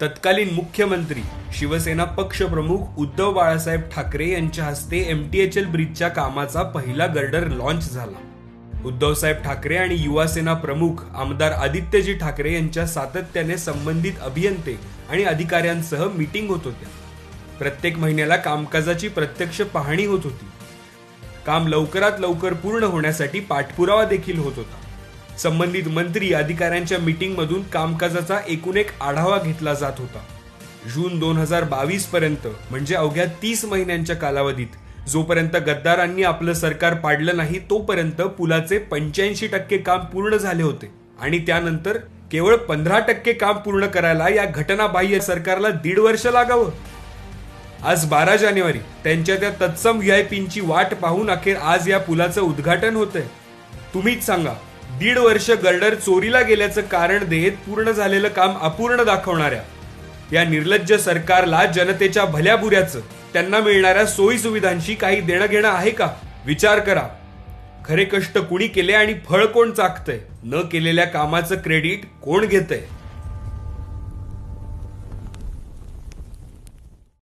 तत्कालीन मुख्यमंत्री शिवसेना पक्षप्रमुख उद्धव बाळासाहेब ठाकरे यांच्या हस्ते एमटीएचएल ब्रिजच्या कामाचा पहिला गर्डर लॉन्च झाला. उद्धवसाहेब ठाकरे आणि युवासेना प्रमुख आमदार आदित्यजी ठाकरे यांच्या सातत्याने संबंधित अभियंते आणि अधिकाऱ्यांसह मीटिंग होत होत्या. प्रत्येक महिन्याला कामकाजाची प्रत्यक्ष पाहणी होत होती. काम लवकरात लवकर पूर्ण होण्यासाठी पाठपुरावा देखील होत होता. संबंधित मंत्री अधिकाऱ्यांच्या मीटिंगमधून कामकाजाचा एकूण एक आढावा घेतला जात होता. जून दोन हजार बावीस पर्यंत म्हणजे अवघ्या तीस महिन्यांच्या कालावधीत जोपर्यंत गद्दारांनी आपलं सरकार पाडलं नाही तोपर्यंत पुलाचे पंच्याऐंशी टक्के काम पूर्ण झाले होते. आणि त्यानंतर केवळ पंधरा टक्के काम पूर्ण करायला या घटनाबाह्य सरकारला दीड वर्ष लागावं. आज बारा जानेवारी त्यांच्या त्या तत्सम व्हीआयपींची वाट पाहून अखेर आज या पुलाचं उद्घाटन होतंय. तुम्हीच सांगा दीड वर्ष गर्डर चोरीला गेल्याचं कारण देत पूर्ण झालेलं काम अपूर्ण दाखवणाऱ्या या निर्लज्ज सरकारला जनतेच्या भल्याबुऱ्याचं त्यांना मिळणाऱ्या सोयी सुविधांशी काही देणं घेणं आहे का? विचार करा. खरे कष्ट कुणी केले आणि फळ कोण चाकतंय न केलेल्या कामाचं क्रेडिट कोण घेतंय?